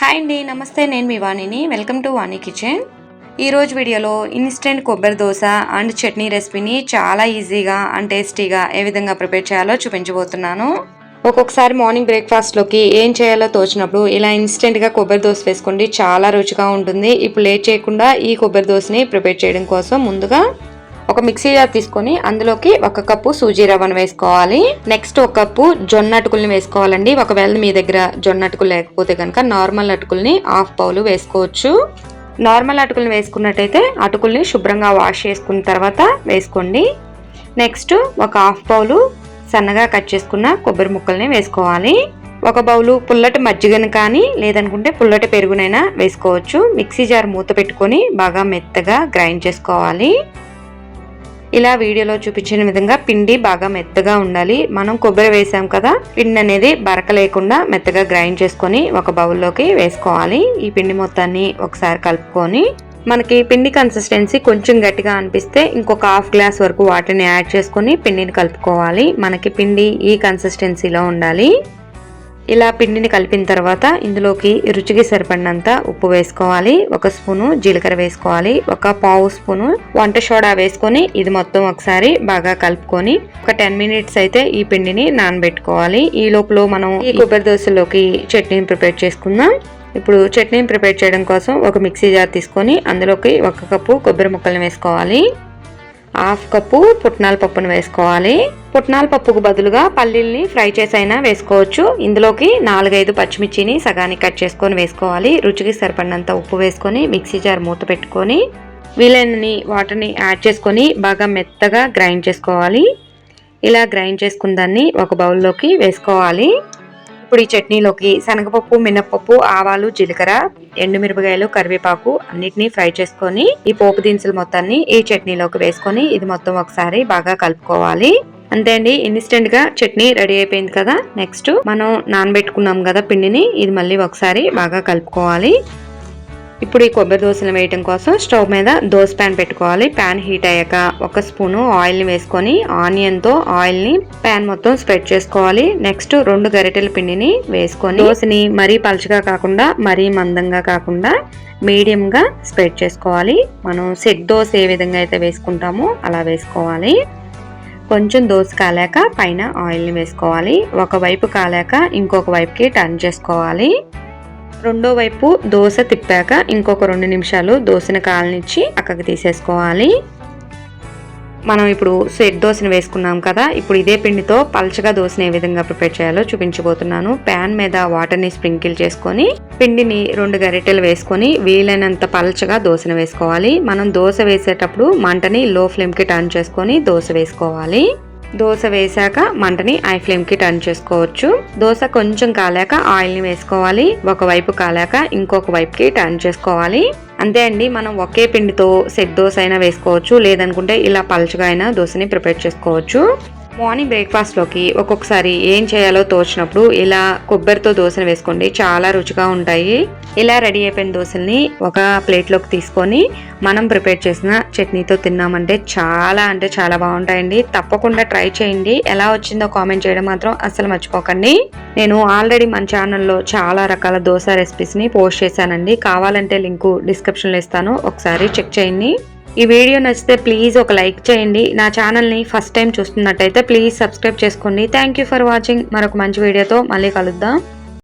Hi అండి నమస్తే నేను మీ వాణిని. వెల్కమ్ టు వాణి కిచెన్ ఈరోజు వీడియోలో ఇన్స్టెంట్ కొబ్బరి దోశ అండ్ చట్నీ రెసిపీని చాలా ఈజీగా అండ్ టేస్టీగా ఏ విధంగా ప్రిపేర్ చేయాలో చూపించబోతున్నాను. ఒక్కొక్కసారి మార్నింగ్ బ్రేక్ఫాస్ట్లోకి ఏం చేయాలో తోచినప్పుడు ఇలా ఇన్స్టెంట్గా కొబ్బరి దోశ వేసుకోండి చాలా రుచిగా ఉంటుంది. ఇప్పుడు లేట్ చేయకుండా ఈ కొబ్బరి దోశని ప్రిపేర్ చేయడం కోసం ముందుగా ఒక మిక్సీ జార్ తీసుకొని అందులోకి ఒక కప్పు సూజీ రవ్వను వేసుకోవాలి. నెక్స్ట్ ఒక కప్పు జొన్న అటుకుల్ని వేసుకోవాలండి. ఒకవేళ మీ దగ్గర జొన్న అటుకులు లేకపోతే కనుక నార్మల్ అటుకుల్ని హాఫ్ పౌలు వేసుకోవచ్చు. నార్మల్ అటుకుల్ని వేసుకున్నట్టయితే అటుకుల్ని శుభ్రంగా వాష్ చేసుకున్న తర్వాత వేసుకోండి. నెక్స్ట్ ఒక హాఫ్ బౌలు సన్నగా కట్ చేసుకున్న కొబ్బరి ముక్కల్ని వేసుకోవాలి. ఒక బౌలు పుల్లటి మజ్జిగను కానీ లేదనుకుంటే పుల్లటి పెరుగునైనా వేసుకోవచ్చు. మిక్సీ జార్ మూత పెట్టుకొని బాగా మెత్తగా గ్రైండ్ చేసుకోవాలి. ఇలా వీడియోలో చూపించిన విధంగా పిండి బాగా మెత్తగా ఉండాలి. మనం కొబ్బరి వేసాం కదా పిండి అనేది బరక లేకుండా మెత్తగా గ్రైండ్ చేసుకొని ఒక బౌల్లోకి వేసుకోవాలి. ఈ పిండి మొత్తాన్ని ఒకసారి కలుపుకొని మనకి పిండి కన్సిస్టెన్సీ కొంచెం గట్టిగా అనిపిస్తే ఇంకొక హాఫ్ గ్లాస్ వరకు వాటిని యాడ్ చేసుకొని పిండిని కలుపుకోవాలి. మనకి పిండి ఈ కన్సిస్టెన్సీలో ఉండాలి. ఇలా పిండిని కలిపిన తర్వాత ఇందులోకి రుచికి సరిపడినంత ఉప్పు వేసుకోవాలి ఒక స్పూను జీలకర్ర వేసుకోవాలి ఒక పావు స్పూను వంట సోడా వేసుకొని ఇది మొత్తం ఒకసారి బాగా కలుపుకొని ఒక టెన్ మినిట్స్ అయితే ఈ పిండిని నానబెట్టుకోవాలి. ఈ లోపల మనం ఈ కొబ్బరి దోశలోకి చట్నీని ప్రిపేర్ చేసుకుందాం. ఇప్పుడు చట్నీని ప్రిపేర్ చేయడం కోసం ఒక మిక్సీ జార్ తీసుకొని అందులోకి ఒక కప్పు కొబ్బరి ముక్కలను వేసుకోవాలి. హాఫ్ కప్పు పుట్నాల పప్పును వేసుకోవాలి. పుట్నాల పప్పుకు బదులుగా పల్లీల్ని ఫ్రై చేసైనా వేసుకోవచ్చు. ఇందులోకి నాలుగైదు పచ్చిమిర్చిని సగానికి కట్ చేసుకొని వేసుకోవాలి. రుచికి సరిపడినంత ఉప్పు వేసుకొని మిక్సీ జార్ మూత పెట్టుకొని వీలైనని వాటర్ని యాడ్ చేసుకొని బాగా మెత్తగా గ్రైండ్ చేసుకోవాలి. ఇలా గ్రైండ్ చేసుకున్న దాన్ని ఒక బౌల్లోకి వేసుకోవాలి. ఇప్పుడు ఈ చట్నీలోకి శనగపప్పు మినప్పప్పు ఆవాలు జీలకర్ర ఎండుమిరపకాయలు కరివేపాకు అన్నిటినీ ఫ్రై చేసుకొని ఈ పోపు దినుసులు మొత్తాన్ని ఈ చట్నీలోకి వేసుకొని ఇది మొత్తం ఒకసారి బాగా కలుపుకోవాలి. అంతే అండి ఇన్స్టెంట్గా చట్నీ రెడీ అయిపోయింది కదా. నెక్స్ట్ మనం నానబెట్టుకున్నాం కదా పిండిని ఇది మళ్ళీ ఒకసారి బాగా కలుపుకోవాలి. ఇప్పుడు ఈ కొబ్బరి దోశలు వేయటం కోసం స్టవ్ మీద దోశ ప్యాన్ పెట్టుకోవాలి. ప్యాన్ హీట్ అయ్యాక ఒక స్పూను ఆయిల్ని వేసుకొని ఆనియన్తో ఆయిల్ని ప్యాన్ మొత్తం స్ప్రెడ్ చేసుకోవాలి. నెక్స్ట్ రెండు గరిటెల పిండిని వేసుకొని దోశని మరీ పలుచగా కాకుండా మరీ మందంగా కాకుండా మీడియంగా స్ప్రెడ్ చేసుకోవాలి. మనం సెట్ దోశ ఏ విధంగా అయితే వేసుకుంటామో అలా వేసుకోవాలి. కొంచెం దోశ కాలాక పైన ఆయిల్ని వేసుకోవాలి. ఒకవైపు కాలాక ఇంకొక వైపుకి టర్న్ చేసుకోవాలి. రెండో వైపు దోశ తిప్పాక ఇంకొక రెండు నిమిషాలు దోశని కాలనిచ్చి పక్కకు తీసేసుకోవాలి. మనం ఇప్పుడు సెట్ దోశని వేసుకున్నాం కదా ఇప్పుడు ఇదే పిండితో పల్చగా దోశని ఏ విధంగా ప్రిపేర్ చేయాలో చూపించబోతున్నాను. ప్యాన్ మీద వాటర్ని స్ప్రింకిల్ చేసుకొని పిండిని రెండు గరిటెలు వేసుకొని వీలైనంత పల్చగా దోశను వేసుకోవాలి. మనం దోశ వేసేటప్పుడు మంటని లో ఫ్లేమ్కి టర్న్ చేసుకొని దోశ వేసుకోవాలి. దోశ వేసాక మంటని ఐ ఫ్లేమ్కి టర్న్ చేసుకోవచ్చు. దోశ కొంచెం కాలాక ఆయిల్ని వేసుకోవాలి. ఒకవైపు కాలాక ఇంకొక వైపుకి టర్న్ చేసుకోవాలి. అంతే అండి మనం ఒకే పిండితో సెట్ దోశ అయినా వేసుకోవచ్చు. లేదనుకుంటే ఇలా పలుచగా అయినా దోశని ప్రిపేర్ చేసుకోవచ్చు. మార్నింగ్ బ్రేక్ఫాస్ట్లోకి ఒక్కొక్కసారి ఏం చేయాలో తోచినప్పుడు ఇలా కొబ్బరితో దోశను వేసుకోండి. చాలా రుచిగా ఉంటాయి. ఇలా రెడీ అయిపోయిన దోశల్ని ఒక ప్లేట్లోకి తీసుకొని మనం ప్రిపేర్ చేసిన చట్నీతో తిన్నామంటే చాలా అంటే చాలా బాగుంటాయండి. తప్పకుండా ట్రై చేయండి. ఎలా వచ్చిందో కామెంట్ చేయడం మాత్రం అస్సలు మర్చిపోకండి. నేను ఆల్రెడీ మన ఛానల్లో చాలా రకాల దోశ రెసిపీస్ని పోస్ట్ చేశానండి. కావాలంటే లింకు డిస్క్రిప్షన్లో ఇస్తాను. ఒకసారి చెక్ చేయండి. ఈ వీడియో నచ్చితే ప్లీజ్ ఒక లైక్ చేయండి. నా ఛానల్ని ఫస్ట్ టైం చూస్తున్నట్టయితే ప్లీజ్ సబ్స్క్రైబ్ చేసుకోండి. థ్యాంక్ యూ ఫర్ వాచింగ్ మరొక మంచి వీడియోతో మళ్ళీ కలుద్దాం.